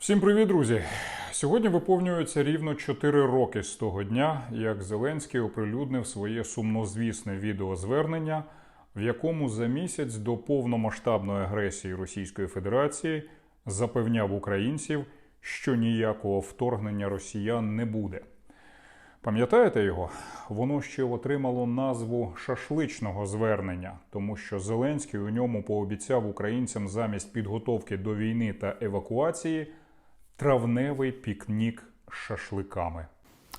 Всім привіт, друзі! Сьогодні виповнюється рівно 4 роки з того дня, як Зеленський оприлюднив своє сумнозвісне відеозвернення, в якому за місяць до повномасштабної агресії Російської Федерації запевняв українців, що ніякого вторгнення росіян не буде. Пам'ятаєте його? Воно ще отримало назву шашличного звернення, тому що Зеленський у ньому пообіцяв українцям замість підготовки до війни та евакуації травневий пікнік з шашликами.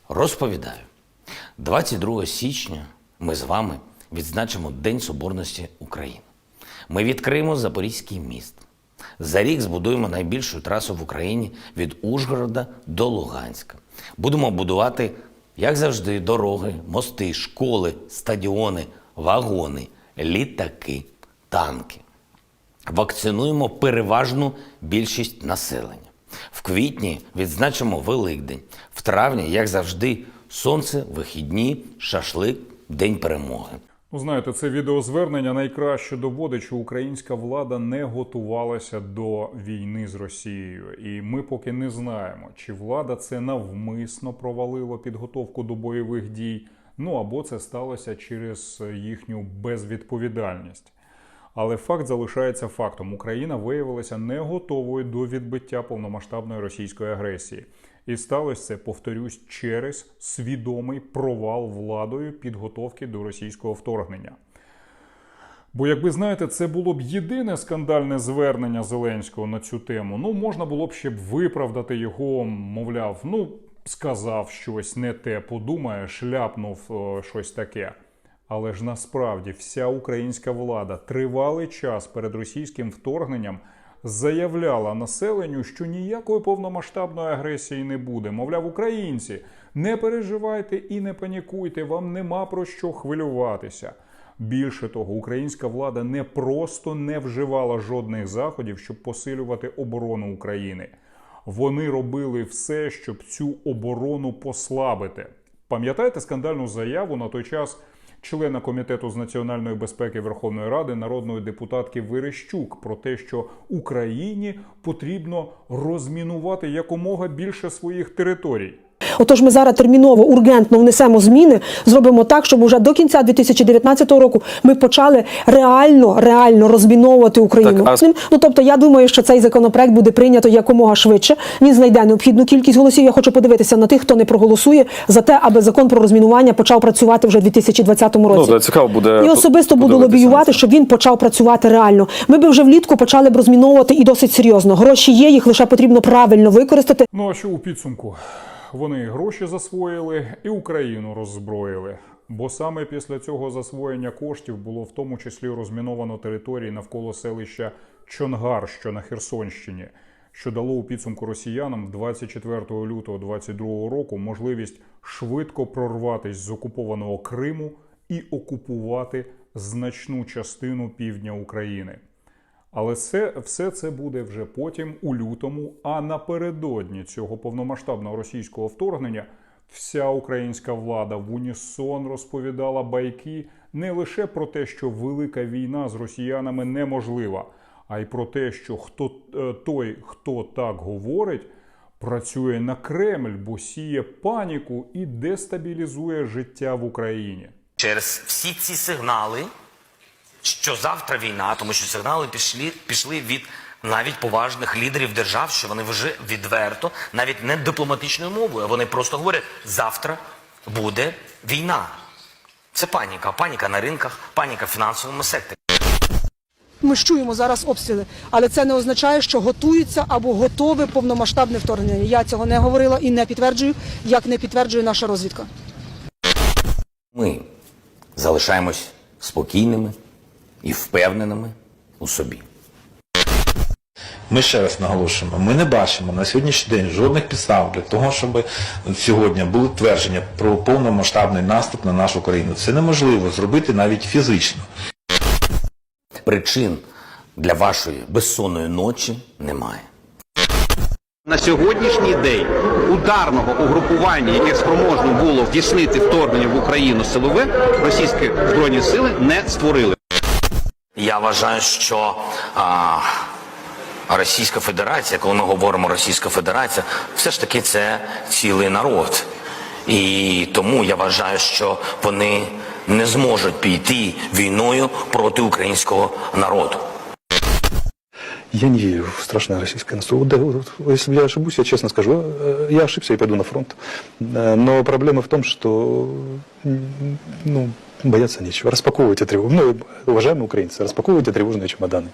Розповідаю, 22 січня ми з вами відзначимо День Соборності України. Ми відкриємо Запорізький міст. За рік збудуємо найбільшу трасу в Україні від Ужгорода до Луганська. Будемо будувати, як завжди, дороги, мости, школи, стадіони, вагони, літаки, танки. Вакцинуємо переважну більшість населення. В квітні відзначимо Великдень. В травні, як завжди, сонце, вихідні, шашлик, День перемоги. Ну, знаєте, це відеозвернення найкраще доводить, що українська влада не готувалася до війни з Росією. І ми поки не знаємо, чи влада це навмисно провалила підготовку до бойових дій, ну або це сталося через їхню безвідповідальність. Але факт залишається фактом: Україна виявилася не готовою до відбиття повномасштабної російської агресії. І сталося це, повторюсь, через свідомий провал владою підготовки до російського вторгнення. Бо, як ви знаєте, це було б єдине скандальне звернення Зеленського на цю тему. Ну, можна було б ще б виправдати його, мовляв, ну, сказав щось не те, подумає, шляпнув е, щось таке. Але ж насправді вся українська влада тривалий час перед російським вторгненням заявляла населенню, що ніякої повномасштабної агресії не буде. Мовляв, українці, не переживайте і не панікуйте, вам нема про що хвилюватися. Більше того, українська влада не просто не вживала жодних заходів, щоб посилювати оборону України. Вони робили все, щоб цю оборону послабити. Пам'ятаєте скандальну заяву на той час члена комітету з національної безпеки Верховної Ради народної депутатки Верещук про те, що Україні потрібно розмінувати якомога більше своїх територій. Отож, ми зараз терміново, ургентно внесемо зміни, зробимо так, щоб уже до кінця 2019 року ми почали реально, реально розміновувати Україну. Так, а- Ну тобто, я думаю, що цей законопроект буде прийнято якомога швидше. Він знайде необхідну кількість голосів. Я хочу подивитися на тих, хто не проголосує за те, аби закон про розмінування почав працювати вже в 2020 році. Ну, цікаво буде І особисто буду лобіювати, щоб він почав працювати реально. Ми би вже влітку почали б розміновувати і досить серйозно. Гроші є, їх лише потрібно правильно використати. Ну а що у підсумку? Вони гроші засвоїли і Україну роззброїли. Бо саме після цього засвоєння коштів було в тому числі розміновано території навколо селища Чонгар, що на Херсонщині, що дало у підсумку росіянам 24 лютого 2022 року можливість швидко прорватися з окупованого Криму і окупувати значну частину півдня України. Але це, все це буде вже потім у лютому. А напередодні цього повномасштабного російського вторгнення вся українська влада в унісон розповідала байки не лише про те, що велика війна з росіянами неможлива, а й про те, що хто е, той, хто так говорить, працює на Кремль, бо сіє паніку і дестабілізує життя в Україні. Через всі ці сигнали, що завтра війна, тому що сигнали пішли, пішли від навіть поважних лідерів держав, що вони вже відверто, навіть не дипломатичною мовою, а вони просто говорять: завтра буде війна. Це паніка, паніка на ринках, паніка в фінансовому секторі. Ми ж чуємо зараз обстріли, але це не означає, що готується або готове повномасштабне вторгнення. Я цього не говорила і не підтверджую, як не підтверджує наша розвідка. Ми залишаємось спокійними і впевненими у собі. Ми ще раз наголошуємо, ми не бачимо на сьогоднішній день жодних підстав для того, щоб сьогодні були твердження про повномасштабний наступ на нашу країну. Це неможливо зробити навіть фізично. Причин для вашої безсонної ночі немає. На сьогоднішній день ударного угрупування, яке спроможно було здійснити вторгнення в Україну силове, російські збройні сили не створили. Я вважаю, що а, Російська Федерація, коли ми говоримо Російська Федерація, все ж таки це цілий народ. І тому я вважаю, що вони не зможуть піти війною проти українського народу. Я не верю в страшное российское наступление. Да, я ошибусь, я честно скажу, э, я ошибся и пойду на фронт. Э, Но проблема в том, что ну, бояться нечего. Распаковывайте тревогу. Ну, уважаемые украинцы, распаковывайте тревожные чемоданы.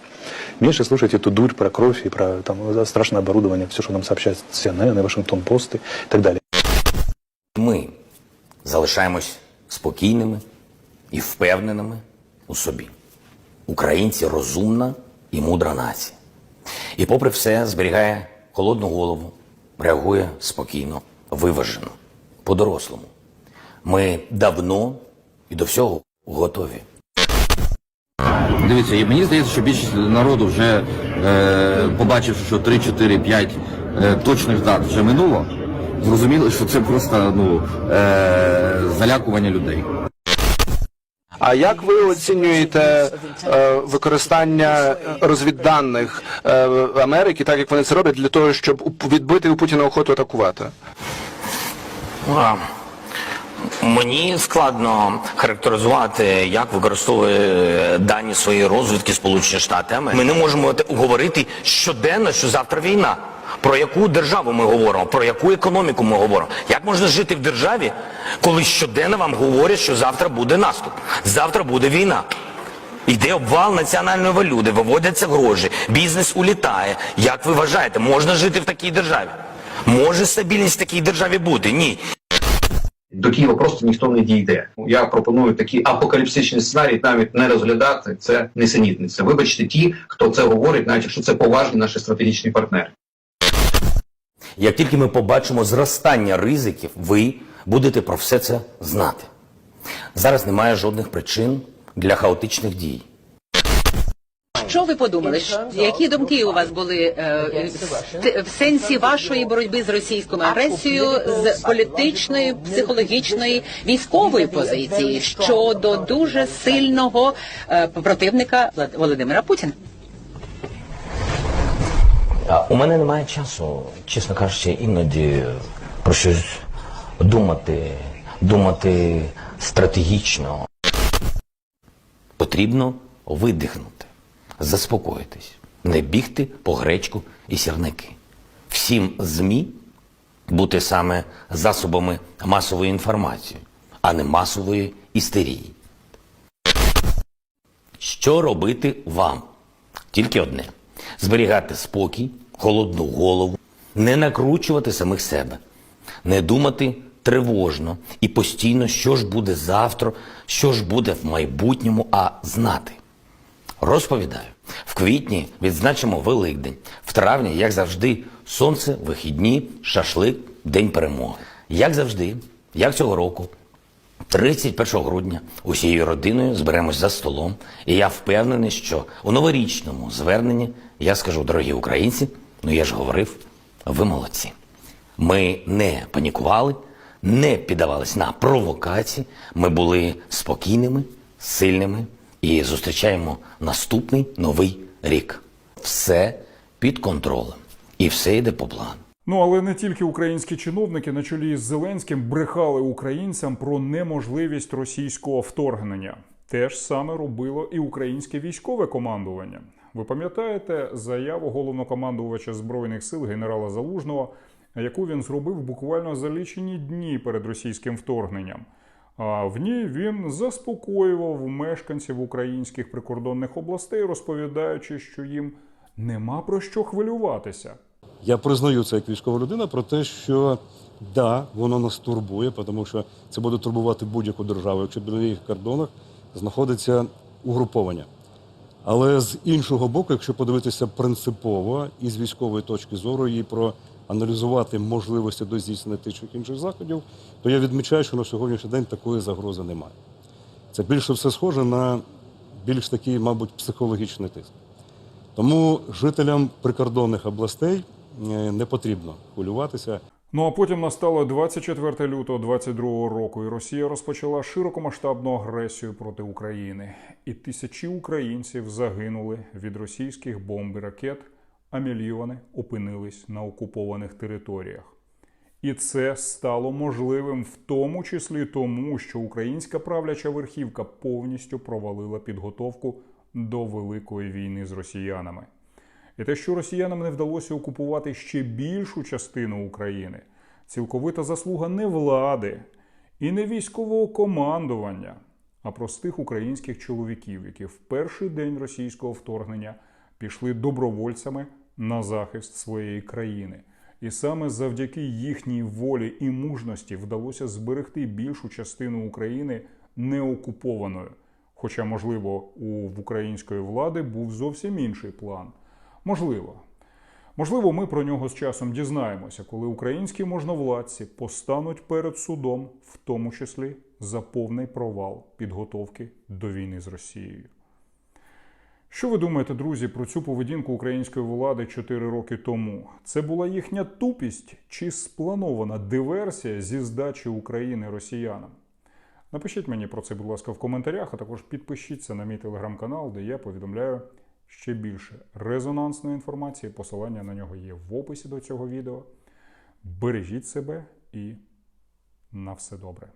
Меньше слушайте эту дурь про кровь и про там, страшное оборудование, все, что нам сообщает CNN, и Вашингтон Пост и так далее. Ми залишаємось спокійними і впевненими у собі. Українці розумна і мудра нація. І попри все зберігає холодну голову, реагує спокійно, виважено, по-дорослому. Ми давно і до всього готові. Дивіться, і мені здається, що більшість народу вже е, побачивши, що 3, 4, 5 е, точних дат вже минуло, зрозуміли, що це просто ну, е, залякування людей. А як ви оцінюєте е, використання розвідданих е, Америки, так як вони це роблять, для того, щоб у- відбити у Путіна охоту атакувати? А, Мені складно характеризувати, як використовує дані своєї розвідки Сполучені Штати. Ми не можемо говорити щоденно, що завтра війна. Про яку державу ми говоримо, про яку економіку ми говоримо? Як можна жити в державі, коли щоденно вам говорять, що завтра буде наступ, завтра буде війна? Йде обвал національної валюти, виводяться гроші, бізнес улітає. Як ви вважаєте, можна жити в такій державі? Може стабільність в такій державі бути? Ні. До Києва просто ніхто не дійде. Я пропоную такі апокаліпсичні сценарії навіть не розглядати. Це несенітниця. Вибачте, ті, хто це говорить, навіть якщо це поважні наші стратегічні партнери. Як тільки ми побачимо зростання ризиків, ви будете про все це знати. Зараз немає жодних причин для хаотичних дій. Що ви подумали? Які думки у вас були е, в- сенсі вашої боротьби з російською агресією з політичної, психологічної, військової позиції щодо дуже сильного е, противника Володимира Путіна? У мене немає часу, чесно кажучи, іноді про щось думати, думати стратегічно. Потрібно видихнути, заспокоїтись, не бігти по гречку і сірники. Всім ЗМІ бути саме засобами масової інформації, а не масової істерії. Що робити вам? Тільки одне: зберігати спокій, холодну голову, не накручувати самих себе, не думати тривожно і постійно, що ж буде завтра, що ж буде в майбутньому, а знати. Розповідаю, в квітні відзначимо Великдень, в травні, як завжди, сонце, вихідні, шашлик, День перемоги. Як завжди, як цього року, 31 грудня усією родиною зберемось за столом, і я впевнений, що у новорічному зверненні я скажу, дорогі українці, ну я ж говорив, ви молодці. Ми не панікували, не піддавались на провокації. Ми були спокійними, сильними і зустрічаємо наступний новий рік. Все під контролем. І все йде по плану. Ну але не тільки українські чиновники на чолі з Зеленським брехали українцям про неможливість російського вторгнення. Те ж саме робило і українське військове командування. Ви пам'ятаєте заяву головнокомандувача збройних сил генерала Залужного, яку він зробив буквально за лічені дні перед російським вторгненням. А в ній він заспокоював мешканців українських прикордонних областей, розповідаючи, що їм нема про що хвилюватися. Я признаю це як військова людина про те, що да, воно нас турбує, тому що це буде турбувати будь-яку державу, якщо біля їх кордонах знаходиться угруповання. Але з іншого боку, якщо подивитися принципово і з військової точки зору і проаналізувати можливості до здійснення тих чи інших заходів, то я відмічаю, що на сьогоднішній день такої загрози немає. Це більше все схоже на більш такий, мабуть, психологічний тиск. Тому жителям прикордонних областей е, не потрібно хвилюватися. Ну а потім настало 24 лютого 22 року, і Росія розпочала широкомасштабну агресію проти України. І тисячі українців загинули від російських бомб і ракет а мільйони опинились на окупованих територіях. І це стало можливим в тому числі тому, що українська правляча верхівка повністю провалила підготовку до великої війни з росіянами. І те, що росіянам не вдалося окупувати ще більшу частину України, цілковита заслуга не влади і не військового командування, а простих українських чоловіків, які в перший день російського вторгнення пішли добровольцями на захист своєї країни. І саме завдяки їхній волі і мужності вдалося зберегти більшу частину України неокупованою. Хоча, можливо, у в української влади був зовсім інший план. Можливо. Можливо, ми про нього з часом дізнаємося, коли українські можновладці постануть перед судом, в тому числі за повний провал підготовки до війни з Росією. Що ви думаєте, друзі, про цю поведінку української влади 4 роки тому? Це була їхня тупість чи спланована диверсія зі здачі України росіянам? Напишіть мені про це, будь ласка, в коментарях, а також підпишіться на мій телеграм-канал, де я повідомляю ще більше резонансної інформації. Посилання на нього є в описі до цього відео. Бережіть себе і на все добре.